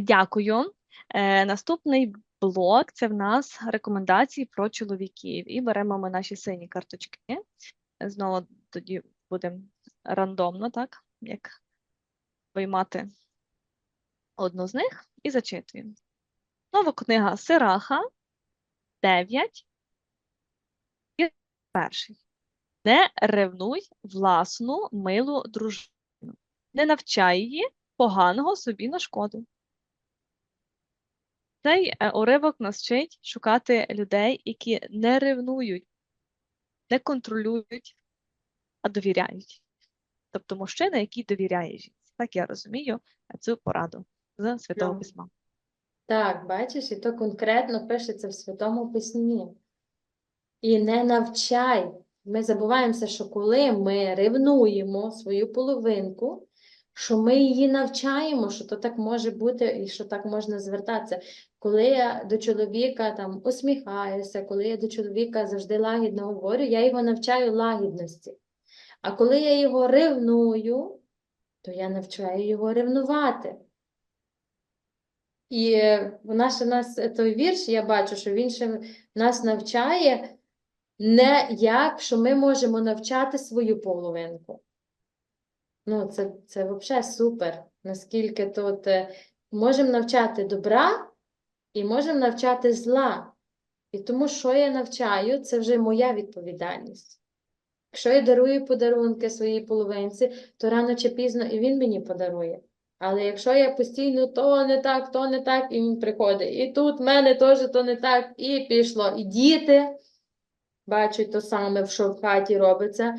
Дякую. Е, Наступний блок це в нас рекомендації про чоловіків. І беремо ми наші сині карточки. Знову тоді будемо рандомно, так? Як виймати одну з них і зачитуємо. Нова книга Сираха 9. І перший. Не ревнуй власну милу дружину. Не навчай її поганого собі на шкоду. Цей е, уривок нас вчить шукати людей, які не ревнують, не контролюють, а довіряють. Тобто мужчина, який довіряє жінці. Так я розумію цю пораду з Святого Ну. Письма. Так, бачиш, і то конкретно пишеться в Святому Письмі. І не навчай. Ми забуваємося, що коли ми ревнуємо свою половинку, що ми її навчаємо, що то так може бути і що так можна звертатися. Коли я до чоловіка там усміхаюся, коли я до чоловіка завжди лагідно говорю, я його навчаю лагідності. А коли я його ревную, то я навчаю його ревнувати. І е, вона ще нас е, той вірш, я бачу, що він ще нас навчає не як, що ми можемо навчати свою половинку. Ну, це, це взагалі супер. Наскільки тут е, можемо навчати добра і можемо навчати зла. І тому, що я навчаю, це вже моя відповідальність. Якщо я дарую подарунки своїй половинці, то рано чи пізно і він мені подарує. Але якщо я постійно то не так, то не так, і він приходить, і тут в мене теж то не так, і пішло. І діти бачать то саме, що в хаті робиться.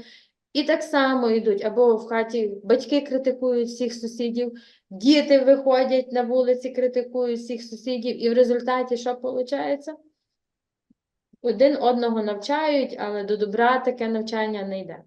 І так само йдуть, або в хаті батьки критикують всіх сусідів, діти виходять на вулиці, критикують всіх сусідів, і в результаті що виходить? Один одного навчають, але до добра таке навчання не йде.